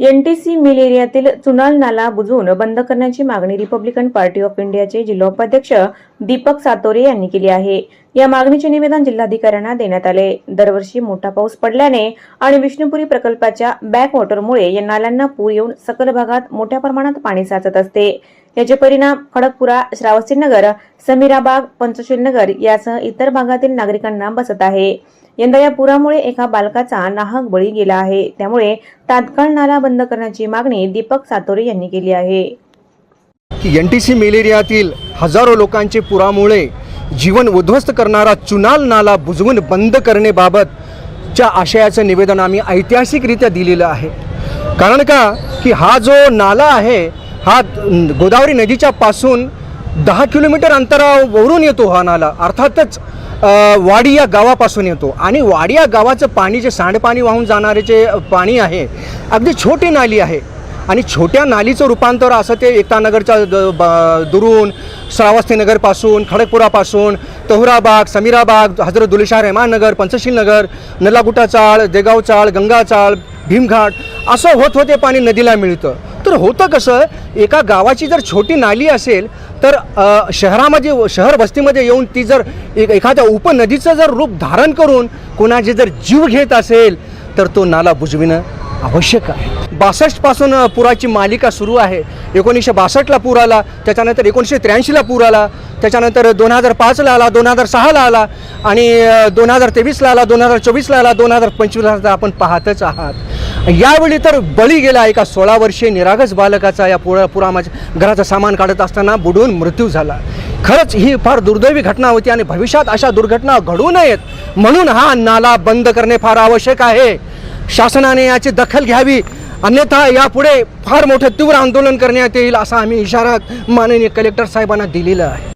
NTC mill एरियातील चुनाल नाला बुजवून बंद करण्याची मागणी रिपब्लिकन पार्टी ऑफ इंडियाचे जिल्हा उपाध्यक्ष दीपक सातोरे यांनी केली आहे. या मागणीचे निवेदन जिल्हाधिकाऱ्यांना देण्यात आले. दरवर्षी मोठा पाऊस पडल्याने आणि विष्णुपुरी प्रकल्पाच्या बॅकवॉटरमुळे या नाल्यांना पूर येऊन सकल भागात मोठ्या प्रमाणात पाणी साचत असते. याचे परिणाम खडकपुरा श्रावस्तीनगर समीराबाग पंचशील नगर यासह इतर भागातील नागरिकांना बसत आहे. यंदा या पुरामुळे एका बालकाचा नाहक बळी गेला आहे. त्यामुळे तात्काळ नाला बंद करण्याची मागणी दीपक सातोरे यांनी केली आहे. एन टी सी मेलेरियातील हजारो लोकांचे पुरामुळे जीवन उद्ध्वस्त करणारा चुनाल नाला बुजवून बंद करण्याबाबतच्या आशयाचं निवेदन आम्ही ऐतिहासिकरित्या दिलेलं आहे. कारण का? की हा जो नाला आहे हा गोदावरी नदीच्या पासून दहा किलोमीटर अंतरावरून येतो हा नाला. अर्थातच वाडी या गावापासून येतो. आणि वाडी या गावाचं पाणी जे सांडपाणी वाहून जाणारे जे पाणी आहे अगदी छोटी नाली आहे. आणि छोट्या नालीचं रूपांतर असं ते एकतानगरच्या द- ब- दुरून श्रावस्तीनगरपासून खडकपुरापासून तहुराबाग समीराबाग हजरत दुलेशाह रहमाननगर पंचशील नगर नल्लागुटा चाळ देगाव चाळ गंगा चाळ भीमघाट असं होत होते पाणी नदीला मिळतं. तर होतं कसं एका गावाची जर छोटी नाली असेल तर शहरामध्ये शहर वस्तीमध्ये येऊन ती जर एक एखाद्या उपनदीचं जर रूप धारण करून कोणाचे जर जीव घेत असेल तर तो नाला बुजविणं आवश्यक आहे. बासष्टपासून पुराची मालिका सुरू आहे. एकोणीसशे बासष्टला पूर आला त्याच्यानंतर एकोणीसशे त्र्याऐंशीला पूर आला त्याच्यानंतर दोन हजार पाचला आला दोन हजार सहाला आला आणि दोन हजार तेवीसला आला दोन हजार चोवीसला आला दोन हजार पंचवीसला आपण पाहतच आहात. यावेळी तर बळी गेला एका सोळा वर्षीय निरागस बालकाचा या पुरा पुरामाच्या घराचं सामान काढत असताना बुडून मृत्यू झाला. खरंच ही फार दुर्दैवी घटना होती आणि भविष्यात अशा दुर्घटना घडू नयेत म्हणून हा नाला बंद करणे फार आवश्यक आहे. शासनाने याची दखल घ्यावी अन्यथा यापुढे फार मोठं तीव्र आंदोलन करण्यात येईल असा आम्ही इशारा माननीय कलेक्टर साहेबांना दिलेला आहे.